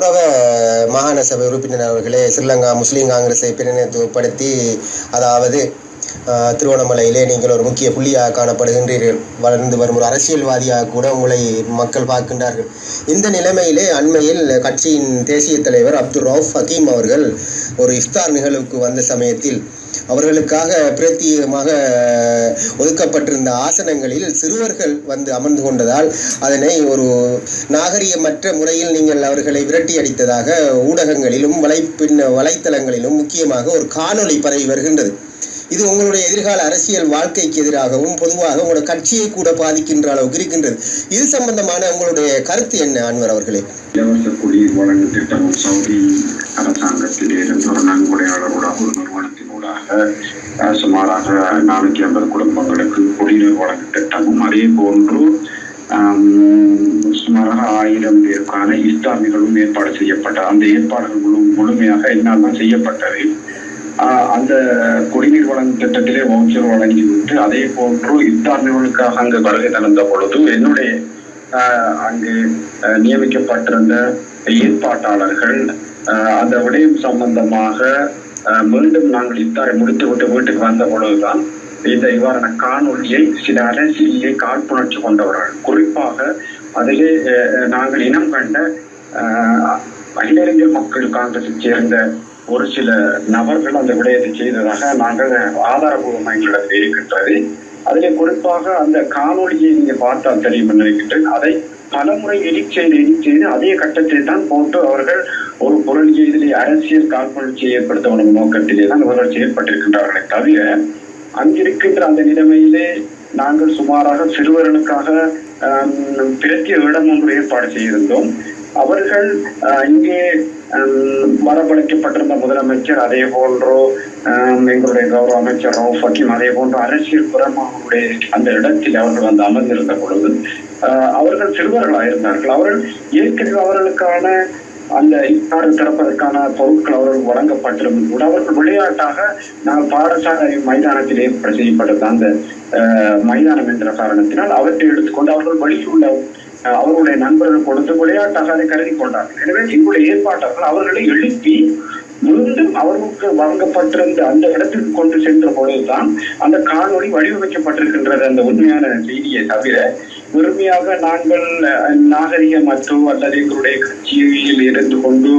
கௌரவ மாகாண சபை உறுப்பினர் அவர்களே ஸ்ரீலங்கா முஸ்லீம் காங்கிரஸை பிரதிநிதித்துவப்படுத்தி அதாவது திருவண்ணாமலையிலே நீங்கள் ஒரு முக்கிய புள்ளியாக காணப்படுகின்றீர்கள். வளர்ந்து வரும் ஒரு அரசியல்வாதியாக கூட உங்களை மக்கள் பார்க்கின்றார்கள். இந்த நிலைமையிலே அண்மையில் கட்சியின் தேசிய தலைவர் அப்துல் ரவுஃப் ஹக்கீம் அவர்கள் ஒரு இஃப்தார் நிகழ்வுக்கு வந்த சமயத்தில் அவர்களுக்காக பிரத்யேகமாக ஒதுக்கப்பட்டிருந்த ஆசனங்களில் சிறுவர்கள் வந்து அமர்ந்து கொண்டதால் அதனை ஒரு நாகரிகமற்ற முறையில் நீங்கள் அவர்களை விரட்டி அடித்ததாக ஊடகங்களிலும் வலைப்பின் வலைத்தளங்களிலும் முக்கியமாக ஒரு காணொளி பரவி வருகின்றது. இது உங்களுடைய எதிர்கால அரசியல் வாழ்க்கைக்கு எதிராகவும் பொதுவாக உங்களோட கட்சியை கூட பாதிக்கின்ற அளவுக்கு இருக்கின்றது. இது சம்பந்தமான உங்களுடைய கருத்து என்ன அன்வர் அவர்களே? இலவச குடிநீர் வழங்கும் திட்டம் சவுதி அரசாங்கத்தில் இருந்து ஒரு நன்கொடையாளரோடாக ஒரு நிறுவனத்தினூடாக சுமாராக நானூற்றி ஐம்பது குடும்பங்களுக்கு குடிநீர் வழங்கும் திட்டமும் அதே போன்று சுமாராக ஆயிரம் பேருக்கான இஸ்லாமிகளும் ஏற்பாடு செய்யப்பட்ட அந்த ஏற்பாடுகள் முழு முழுமையாக என்னால் செய்யப்பட்டது. அந்த குடிநீர் வழங்கும் திட்டத்திலே வவுச்சர் வழங்கிவிட்டு அதே போன்று இஸ்லாமியர்களுக்காக அங்கு வருகை நடந்த பொழுது என்னுடைய அங்கு நியமிக்கப்பட்டிருந்த ஏற்பாட்டாளர்கள் அந்த விடயம் சம்பந்தமாக மீண்டும் நாங்கள் இத்தாரை முடித்துவிட்டு வீட்டுக்கு வந்த பொழுதுதான் இந்த இவ்வாறான காணொலியை சில அரசியலை காழ்ப்புணர்ச்சி கொண்டவர்கள். குறிப்பாக அதிலே நாங்கள் இனம் கண்ட ஆஹ் மக்கள் காங்கிரஸை சேர்ந்த ஒரு சில நபர்கள் அந்த விடயத்தை செய்ததாக நாங்கள் ஆதாரபூர்வமாக எங்களிடம் இருக்கின்றது. அதிலே குறிப்பாக அந்த காணொலியை நீங்க பார்த்தால் தெரியும் நினைக்கிட்டு நினைக்கின்றேன் அதை பலமுறை எடிட் செய்து எடிட் செய்து அதே கட்டத்தில் தான் போட்டு அவர்கள் ஒரு பொருள் செய்திலே அரசியல் காழ்ப்புணர்ச்சியை ஏற்படுத்தவனும் நோக்கத்திலே தான் இவர்கள் செயல்பட்டிருக்கின்றார்களே தவிர அங்கிருக்கின்ற அந்த நிலைமையிலே நாங்கள் சுமாராக சிறுவர்களுக்காக பிரத்திய இடம் ஒன்று ஏற்பாடு செய்திருந்தோம். அவர்கள் இங்கே வரவழைக்கப்பட்டிருந்த முதலமைச்சர் அதே போன்றோ எங்களுடைய கௌரவ அமைச்சர் ரவுஃப் ஹக்கீம் அதே போன்ற அரசியல் புறமாவுடைய அந்த இடத்தில் அவர்கள் வந்து அமர்ந்திருந்த பொழுது அவர்கள் சிறுவர்களாக இருந்தார்கள். அவர்கள் ஏற்கனவே அவர்களுக்கான அந்த இப்பாடு திறப்பதற்கான பொருட்கள் அவர்கள் வழங்கப்பட்டிருந்தும் கூட அவர்கள் விளையாட்டாக நாங்கள் பாடசாலை மைதானத்தில் ஏற்பாடு செய்யப்பட்டது அந்த மைதானம் என்ற காரணத்தினால் அவற்றை எடுத்துக்கொண்டு அவர்கள் வெளியில் உள்ள அவருடைய அவர்களுடைய நண்பர்கள் கொடுத்து விளையாட்டாக அதை கருதி கொண்டார்கள். எனவே இங்குள்ள ஏற்பாட்டாளர்கள் அவர்களை எழுப்பி மீண்டும் அவர்களுக்கு வழங்கப்பட்டிருந்த அந்த இடத்திற்கு கொண்டு சென்ற பொழுதுதான் அந்த காணொளி வடிவமைக்கப்பட்டிருக்கின்றது அந்த உண்மையான செய்தியை தவிர முழுமையாக நாங்கள் நாகரிக நாகரிகமற்றோ அல்லது எங்களுடைய கட்சியில் இருந்து கொண்டு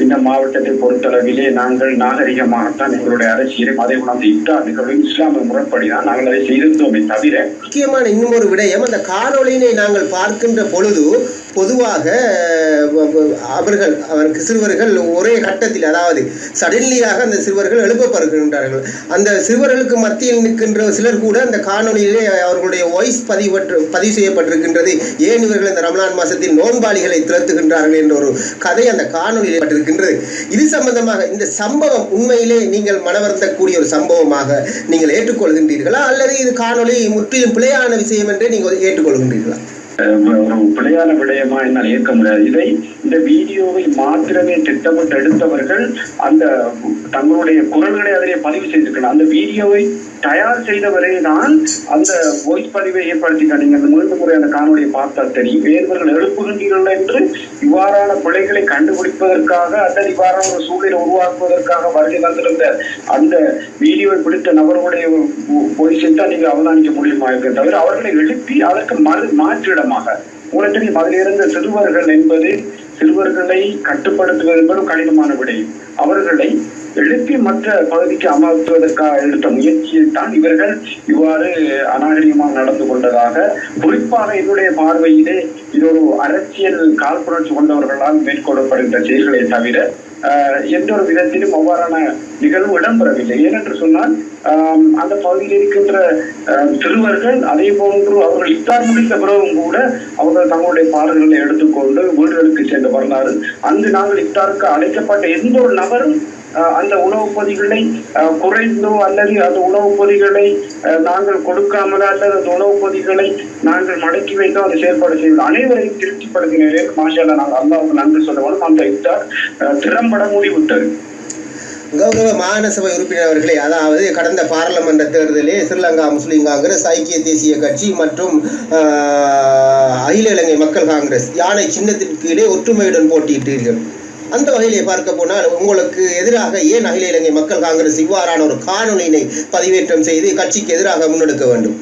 இந்த மாவட்டத்தை பொறுத்தளவிலே நாங்கள் நாகரிகமாகத்தான் எங்களுடைய அரசியலை அதே உணர்ந்து அந்த இப்டா நிகழ்வு இஸ்லாமிய முறைப்படிதான் நாங்கள் அதை செய்திருந்தோமே தவிர முக்கியமான இன்னும் ஒரு விடயம் அந்த காணொலியினை நாங்கள் பார்க்கின்ற பொழுது பொதுவாக அவர்கள் அவருக்கு சிறுவர்கள் ஒரே கட்டத்தில் அதாவது சடன்லியாக அந்த சிறுவர்கள் எழுப்பப்படுகின்றார்கள். அந்த சிறுவர்களுக்கு மத்தியில் நிற்கின்ற சிலர் கூட அந்த காணொளியிலே அவர்களுடைய வாய்ஸ் பதிவற்று பதிவு செய்யப்பட்டிருக்கின்றது. ஏன் இவர்கள் இந்த ரமலான் மாதத்தில் நோன்பாளிகளை திரட்டுகின்றார்கள் என்ற ஒரு கதை அந்த காணொலியில் பட்டிருக்கின்றது. இது சம்பந்தமாக இந்த சம்பவம் உண்மையிலே நீங்கள் மனவருத்தக்கூடிய ஒரு சம்பவமாக நீங்கள் ஏற்றுக்கொள்கின்றீர்களா? அல்லது இது காணொளி முற்றிலும் பிழையான விஷயம் என்றே நீங்கள் ஏற்றுக்கொள்கின்றீர்களா? ஒரு பிழையான விடயமா என்னால் ஏற்க முடியாது. இதை இந்த வீடியோவை மாத்திரமே திட்டமிட்டு எடுத்தவர்கள் அந்த தங்களுடைய குரல்களை அதிலே பதிவு செய்திருக்கிறார் அந்த வீடியோவை தயார் செய்தவரே தான் அந்த வாய்ஸ் பதிவை ஏற்படுத்தி நீங்க அந்த மூன்று முறை அந்த காணொலியை பார்த்தால் தெரியும். வேறுவர்கள் எழுப்புகின்றீர்கள் என்று இவ்வாறான பிழைகளை கண்டுபிடிப்பதற்காக அல்லது இவ்வாறான ஒரு சூழலை உருவாக்குவதற்காக வருகை வந்திருந்த அந்த வீடியோவை பிடித்த நபர்களுடைய வாய்ஸை தான் நீங்க அவதானிக்க முடியுமா? இருக்க தவிர அவர்களை எழுப்பி அதற்கு மறு மாற்றிட கடினமாக தெரியும் அதில் சிறுவர்கள் என்பது சிறுவர்களை கட்டுப்படுத்துவது என்பதும் கடினமான விடை. அவர்களை எழுப்பி மற்ற பகுதிக்கு அமர்த்துவதற்காக எடுத்த முயற்சியில் தான் இவர்கள் இவ்வாறு அநாகரிகமாக நடந்து கொண்டதாக குறிப்பாக என்னுடைய பார்வையிலே இது ஒரு அரசியல் காழ்ப்புணர்ச்சி கொண்டவர்களால் மேற்கொள்ளப்படுகின்ற செயல்களை தவிர எந்த ஒரு விதத்திலும் அவ்வாறான நிகழ்வு இடம்பெறவில்லை. ஏனென்று சொன்னால் அந்த பகுதியில் இருக்கின்ற சிறுவர்கள் அதே போன்று அவர்கள் இத்தார் முடித்த பிறகும் கூட அவர்கள் தங்களுடைய பாடல்களை எடுத்துக்கொண்டு வீடுகளுக்கு சென்று வரலாறு அங்கு நாங்கள் இத்தாருக்கு அழைக்கப்பட்ட எந்த ஒரு நபரும் அந்த உணவுப் பொதிகளை குறைந்தோ அல்லது அந்த உணவுப் பொதிகளை நாங்கள் கொடுக்காமல அல்லது அந்த உணவுப் பொதிகளை நாங்கள் மடக்கி வைத்தோ அதை செயற்பாடு செய்வது அனைவரையும் திருப்திப்படுத்தினேன். மாஷால நாங்கள் அல்லாவுக்கு நன்றி சொல்ல அந்த இத்தார் திறம்பட முடிவிட்டது கௌரவ மாநசபை உறுப்பினர் அவர்களே அதாவது கடந்த பாராளுமன்ற தேர்தலில் ஸ்ரீலங்கா முஸ்லீம் காங்கிரஸ் ஐக்கிய தேசிய கட்சி மற்றும் அகில இலங்கை மக்கள் காங்கிரஸ் யானை சின்னத்தின் கீழே ஒற்றுமையுடன் போட்டியிட்டீர்கள். அந்த வகையிலே பார்க்க போனால் உங்களுக்கு எதிராக ஏன் அகில இலங்கை மக்கள் காங்கிரஸ் இவ்வாறான ஒரு காணொலியினை பதிவேற்றம் செய்து கட்சிக்கு எதிராக முன்னெடுக்க வேண்டும்?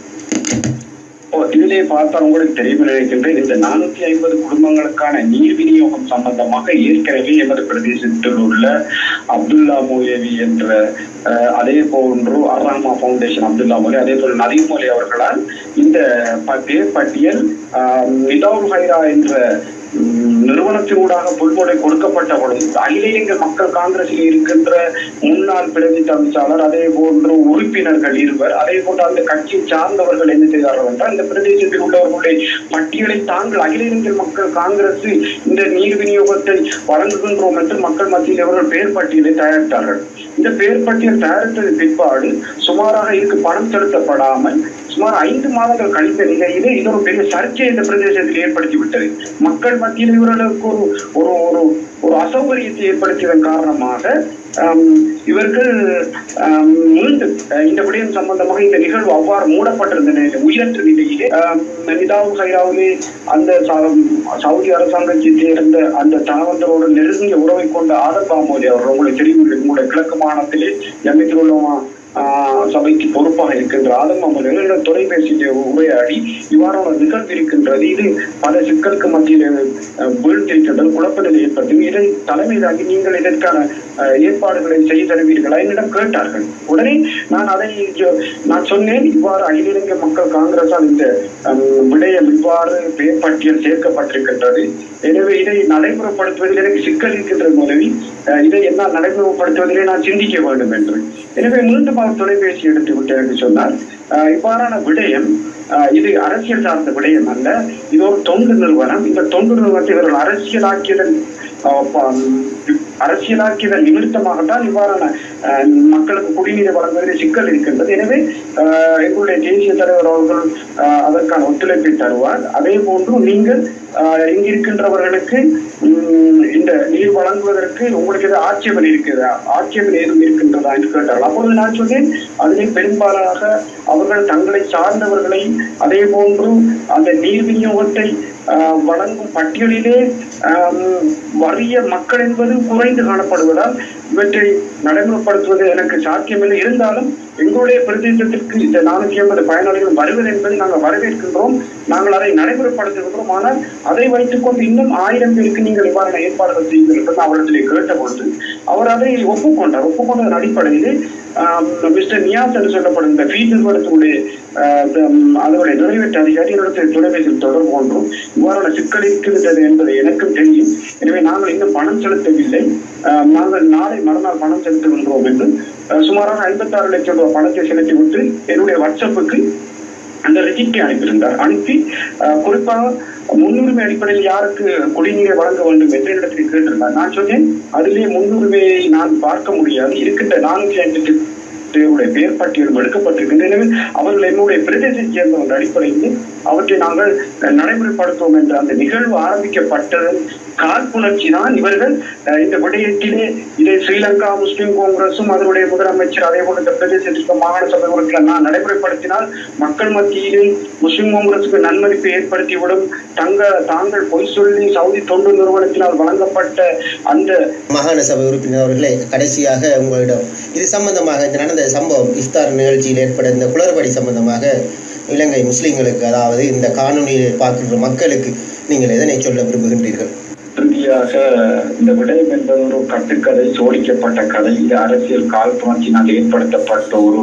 இதிலே பார்த்தால் உங்களுக்கு தெரியும் நினைக்கின்றேன் இந்த நானூத்தி ஐம்பது குடும்பங்களுக்கான நீர் விநியோகம் சம்பந்தமாக ஏற்கனவே எமது பிரதேசத்தில் உள்ள அப்துல்லா மோயவி என்ற அதே போன்று அர்ராமா ஃபவுண்டேஷன் அப்துல்லா மோலி அதே போல் நதீம் அவர்களால் இந்த பேர் பட்டியல் நிதாவுல் ஹைரா என்ற நிறுவனத்தினூடாக பொதுமுறை கொடுக்கப்பட்டவளும் அகில இலங்கை மக்கள் காங்கிரஸில் இருக்கின்ற முன்னாள் பிரதி தவிசாளர் அதே போன்று உறுப்பினர்கள் இருவர் அதே போன்று அந்த கட்சியை சார்ந்தவர்கள் என்ன செய்தார்கள் என்றால் இந்த பிரதேசத்தில் உள்ளவர்களுடைய பட்டியலை தாங்கள் அகில இலங்கை மக்கள் காங்கிரஸ் இந்த நீர் விநியோகத்தை வழங்குகின்றோம் என்று மக்கள் மத்தியில் அவர்கள் பெயர் பட்டியலை தயாரித்தார்கள். இந்த பெயர் பட்டியல் தயாரித்தது பிற்பாடு சுமாராக இதுக்கு பணம் செலுத்தப்படாமல் சுமார் ஐந்து மாதங்கள் கழித்த நிலையிலே இது ஒரு பெரிய சர்ச்சை இந்த பிரதேசத்தில் ஏற்படுத்தி விட்டது. மக்கள் மத்தியில் இவர்களுக்கு ஒரு ஒரு ஒரு ஒரு அசௌகரியத்தை ஏற்படுத்தியதன் காரணமாக இவர்கள் மீண்டு இந்த விடயம் சம்பந்தமாக இந்த நிகழ்வு அவ்வாறு மூடப்பட்டிருந்த நிலையில் உயிரற்ற நிலையிலே ஆம், நிதாவு ஹைராவிலே அந்த ச- சவுதி அரசாங்கத்தை சேர்ந்த அந்த தனவந்தரோடு நெருங்கிய உறவை கொண்ட ஆதம் பாமோலி அவர் உங்களுக்கு தெரியும் உங்களுடைய கிழக்கு மாநிலத்திலே எம்மித்தில் ஆஹ் சபைக்கு பொறுப்பாக இருக்கின்ற ஆதம் அமர்களிடம் பேசிய உரையாடி இவ்வாறான நிகழ்வு இருக்கின்றது. இது பல சிக்கலுக்கு மத்தியில் அஹ், வீழ்ந்திருக்கின்றது. குழப்பநிலை ஏற்பட்டு இதை தலைமையிலாகி நீங்கள் இதற்கான ஏற்பாடுகளை செய்து தருவீர்களா என்னிடம் கேட்டார்கள். உடனே நான் அதை நான் சொன்னேன் இவ்வாறு அகில இலங்கை மக்கள் காங்கிரஸால் இந்த விடயம் இவ்வாறு பெயர் பட்டியல் சேர்க்கப்பட்டிருக்கின்றது. எனவே இதை நடைமுறைப்படுத்துவதில் எனக்கு சிக்கல் இருக்கின்ற உதவி இதை என்னால் நடைமுறைப்படுத்துவதிலே நான் சிந்திக்க வேண்டும் என்று. எனவே மீண்டும் அவர் தொலைபேசி எடுத்து விட்டு எனக்கு சொன்னார். இவ்வாறான விடயம் இது அரசியல் சார்ந்த விடயம் அல்ல. இது ஒரு தொண்டு நிறுவனம். இந்த தொண்டு நிறுவனத்தை இவர்கள் அரசியலாக்கியதன் அரசியலாக்கிய நிமித்தமாகத்தான் இவ்வாறான மக்களுக்கு குடிநீரை வழங்குவதில் சிக்கல் இருக்கின்றது. எனவே எங்களுடைய தேசிய தலைவர் அவர்கள் அதற்கான ஒத்துழைப்பை தருவார். அதே போன்று நீங்கள் இங்கிருக்கின்றவர்களுக்கு இங்கு இருக்கின்றவர்களுக்கு இந்த நீர் வழங்குவதற்கு உங்களுக்கு எதாவது ஆட்சேபனை இருக்கிறதா? ஆட்சேபனை ஏதும் இருக்கின்றதா என்று கேட்டார்கள். அப்பொழுது நான் சொன்னேன் அதிலே பெரும்பாலாக அவர்கள் தங்களை சார்ந்தவர்களை அதே போன்று அந்த நீர் விநியோகத்தை வழங்கும் பட்டியலிலே வறிய மக்கள் என்பது குறைந்து காணப்படுவதால் இவற்றை நடைமுறைப்படுத்துவது எனக்கு சாத்தியமில்லை. இருந்தாலும் எங்களுடைய பிரதேசத்திற்கு இந்த நானூற்றி ஐம்பது பயனாளிகள் வருவது என்பதை நாங்கள் வரவேற்கின்றோம். நாங்கள் அதை நடைமுறைப்படுத்துகின்றோம். ஆனால் அதை வைத்துக்கொண்டு இன்னும் ஆயிரம் பேருக்கு நீங்கள் இவ்வாறான ஏற்பாடுகள் செய்யுங்கள் என்று அவரிடத்திலே கேட்டபொழுது அவர் அதை ஒப்புக்கொண்டார். ஒப்புக்கொண்டதன் அடிப்படையில் மிஸ்டர் நியாஸ் என்று சொல்லப்படும் இந்த ஃபீட் நிறுவனத்தினுடைய அதனுடைய நிறைவேற்ற அதிகாரி தொலைபேசியில் தொடர்பு கொண்டோம். இவ்வாறான சிக்கல் இருக்கின்றது என்பது எனக்கும் தெரியும். எனவே நாங்கள் இன்னும் பணம் செலுத்தவில்லை. ஆஹ், நாங்கள் நாளை மறுநாள் பணம் செலுத்துகின்றோம் என்று. சுமாரான சுமாராக ஐம்பத்தாறு லட்சம் ரூபாய் பணத்தை செலுத்திவிட்டு என்னுடைய வாட்ஸ்அப்புக்கு அந்த ரெஜிஸ்ட்ரி அனுப்பியிருந்தார். அனுப்பி குறிப்பாக முன்னுரிமை அடிப்படையில் யாருக்கு குடிநீரை வழங்க வேண்டும் என்று இடத்தில் கேட்டிருந்தார். நான் சொன்னேன் அதிலே முன்னுரிமையை நான் பார்க்க முடியாது. இருக்கின்ற நான்கு ஐம்பத்தி பேருடைய பெயர் பட்டியலும் எடுக்கப்பட்டிருக்கின்றன அவர்கள் என்னுடைய பிரதேசத்தை சேர்ந்தவர்கள் அடிப்படையில் அவற்றை நாங்கள் நடைமுறைப்படுத்துவோம் என்ற அந்த நிகழ்வு ஆரம்பிக்கப்பட்டதன் காழ்ப்புணர்ச்சி தான் இவர்கள் இந்த விடயத்திலே இதை ஸ்ரீலங்கா முஸ்லிம் காங்கிரசும் அதனுடைய முதலமைச்சர் அதே போல இந்த பிரதேசத்திற்கு மாகாண சபை உறுப்பினர் நான் நடைமுறைப்படுத்தினால் மக்கள் மத்தியிலே முஸ்லிம் காங்கிரசுக்கு நன்மதிப்பை ஏற்படுத்திவிடும். தங்க தாங்கள் பொய் சொல்லி சவுதி தொண்டு நிறுவனத்தினால் வழங்கப்பட்ட அந்த மாகாண சபை உறுப்பினர் அவர்களே கடைசியாக உங்களிடம் இது சம்பந்தமாக இந்த நடந்த சம்பவம் இஃப்தார் நிகழ்ச்சியில் ஏற்பட இந்த குளறுபடி சம்பந்தமாக இலங்கை முஸ்லீம்களுக்கு அதாவது இந்த காணொலியை பார்க்கின்ற மக்களுக்கு நீங்கள் எதனை சொல்ல விரும்புகின்றீர்கள்? இறுதியாக இந்த விடயம் என்பது ஒரு கட்டுக்கதை சோடிக்கப்பட்ட கதை. இது அரசியல் காழ்ப்புணர்ச்சினால் ஏற்படுத்தப்பட்ட ஒரு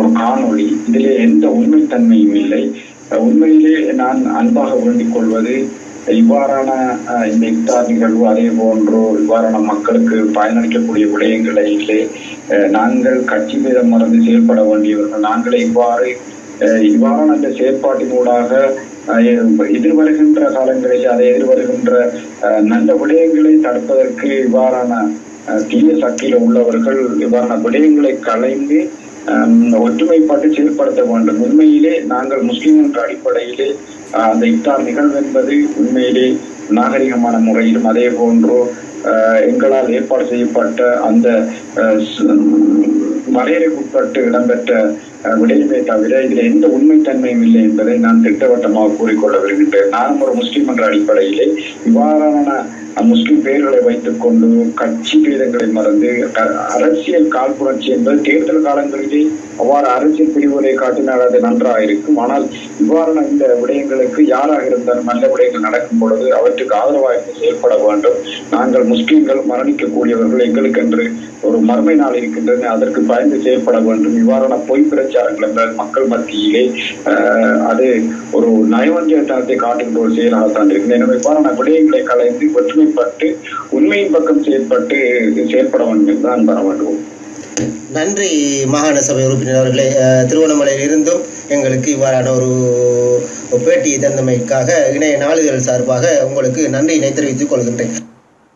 ஒரு காணொளி. இதிலே எந்த உண்மைத்தன்மையும் இல்லை. உண்மையிலே நான் அன்பாக வேண்டிக் கொள்வது இவ்வாறான இந்த இஃப்தார் நிகழ்வு அதே போன்று இவ்வாறான மக்களுக்கு பயனளிக்கக்கூடிய விடயங்களிலே நாங்கள் கட்சி பேதம் மறந்து செயல்பட வேண்டியவர்கள் நாங்களே இவ்வாறு இவ்வாறான அந்த செயற்பாட்டினூடாக எதிர்வருகின்ற காலங்களில் அதை எதிர்வருகின்ற நல்ல விடயங்களை தடுப்பதற்கு இவ்வாறான தீய சக்தியில் உள்ளவர்கள் இவ்வாறான விடயங்களை கலைந்து ஒற்றுமைப்பாட்டு செயல்படுத்த வேண்டும். உண்மையிலே நாங்கள் முஸ்லிம் என்ற அடிப்படையிலே அந்த இஃப்தார் நிகழ்வு என்பது உண்மையிலே நாகரிகமான முறையிலும் அதே போன்று எங்களால் ஏற்பாடு செய்யப்பட்ட அந்த வரையறைக்குட்பட்டு இடம்பெற்ற அஹ், விடயமே தவிர இதில் எந்த உண்மைத்தன்மையும் இல்லை என்பதை நான் திட்டவட்டமாக கூறிக்கொள்ள விரும்புகின்றேன் நானும் ஒரு முஸ்லிம் என்ற அடிப்படையிலே இவ்வாறான முஸ்லிம் பெயர்களை வைத்துக் கொண்டு கட்சி பேதங்களை மறந்து அரசியல் காழ்ப்புணர்ச்சி என்பது தேர்தல் காலங்களிலே அவ்வாறு அரசியல் பிரிவுகளை காட்டினால் அது நன்றாக இருக்கும் ஆனால் இவ்வாறான இந்த விடயங்களுக்கு யாராக இருந்தாலும் நல்ல விடயங்கள் நடக்கும் பொழுது அவற்றுக்கு ஆதரவாக செயல்பட வேண்டும். நாங்கள் முஸ்லிம்கள் மரணிக்கக்கூடியவர்கள் எங்களுக்கென்று ஒரு மறுமை நாள் இருக்கின்றது அதற்கு பயந்து செயல்பட வேண்டும். இவ்வாறான பொய் பிரச்சாரங்கள் என்றால் மக்கள் மத்தியிலே அது ஒரு நயவஞ்சகத்தனத்தை காட்டுகின்ற ஒரு செயலாகத்தான் இருக்கு எனவே இவ்வாறான விடயங்களை கலைந்து ஒற்றுமைப்பட்டு உண்மையின் பக்கம் செயல்பட்டு செயல்பட வேண்டும் தான் வர வேண்டும். நன்றி மாகாண சபை உறுப்பினர் அவர்களே. அஹ், திருவண்ணாமலையில் இருந்தும் எங்களுக்கு இவ்வாறான ஒரு பேட்டியை தந்தமைக்காக இணைய நாளிதழ் சார்பாக உங்களுக்கு நன்றியினை தெரிவித்துக் கொள்கின்றேன்.